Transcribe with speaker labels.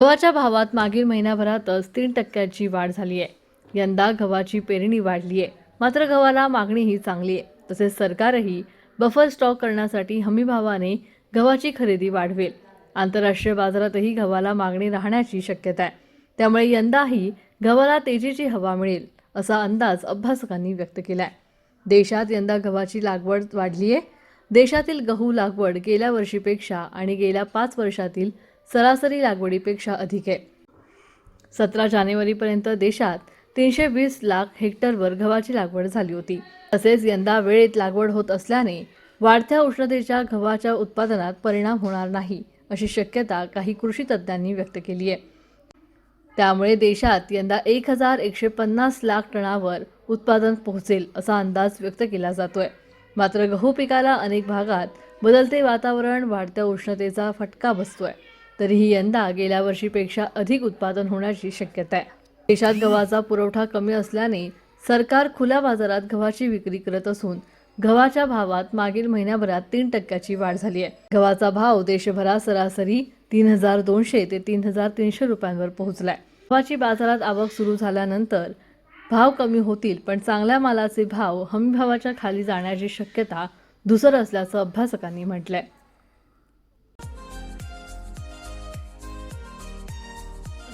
Speaker 1: गव्हाच्या भावात मागील महिन्याभरातच तीन टक्क्याची वाढ झाली आहे यंदा गव्हाची पेरणी वाढली आहे मात्र गव्हाला मागणीही चांगली आहे तसेच सरकारही बफर स्टॉक करण्यासाठी हमीभावाने गव्हाची खरेदी वाढवेल. आंतरराष्ट्रीय बाजारातही गव्हाला मागणी राहण्याची शक्यता आहे. त्यामुळे यंदाही गव्हाला तेजीची हवा मिळेल असा अंदाज अभ्यासकांनी व्यक्त केला आहे देशात यंदा गव्हाची लागवड वाढली आहे देशातील गहू लागवड गेल्या वर्षीपेक्षा आणि गेल्या पाच वर्षातील सरासरी लागवडीपेक्षा अधिक आहे. सतरा जानेवारीपर्यंत देशात तीनशे वीस लाख हेक्टरवर गव्हाची लागवड झाली होती. तसेच यंदा वेळेत लागवड होत असल्याने वाढत्या उष्णतेच्या गव्हाच्या उत्पादनात परिणाम होणार नाही अशी शक्यता काही कृषी तज्ज्ञांनी व्यक्त केली आहे. त्यामुळे देशात यंदा एक हजार एकशे पन्नास लाख टनावर उत्पादन पोहोचेल असा अंदाज व्यक्त केला जातोय. मात्र गहू पिकाला अनेक भागात बदलते वातावरण वाढत्या उष्णतेचा फटका बसतोय. तरीही यंदा गेल्या वर्षीपेक्षा अधिक उत्पादन होण्याची शक्यता आहे. देशात गव्हाचा पुरवठा कमी असल्याने सरकार खुल्या बाजारात गव्हाची विक्री करत असून गव्हाच्या भावात मागील महिन्याभरात तीन टक्क्याची वाढ झाली आहे. गव्हाचा भाव देशभरात सरासरी तीन हजार दोनशे ते तीन हजार तीनशे रुपयांवर पोहोचलाय. गव्हाची बाजारात आवक सुरू झाल्यानंतर भाव कमी होतील पण चांगल्या मालाचे भाव हमीभावाच्या खाली जाण्याची शक्यता धुसर असल्याचं अभ्यासकांनी म्हटलंय.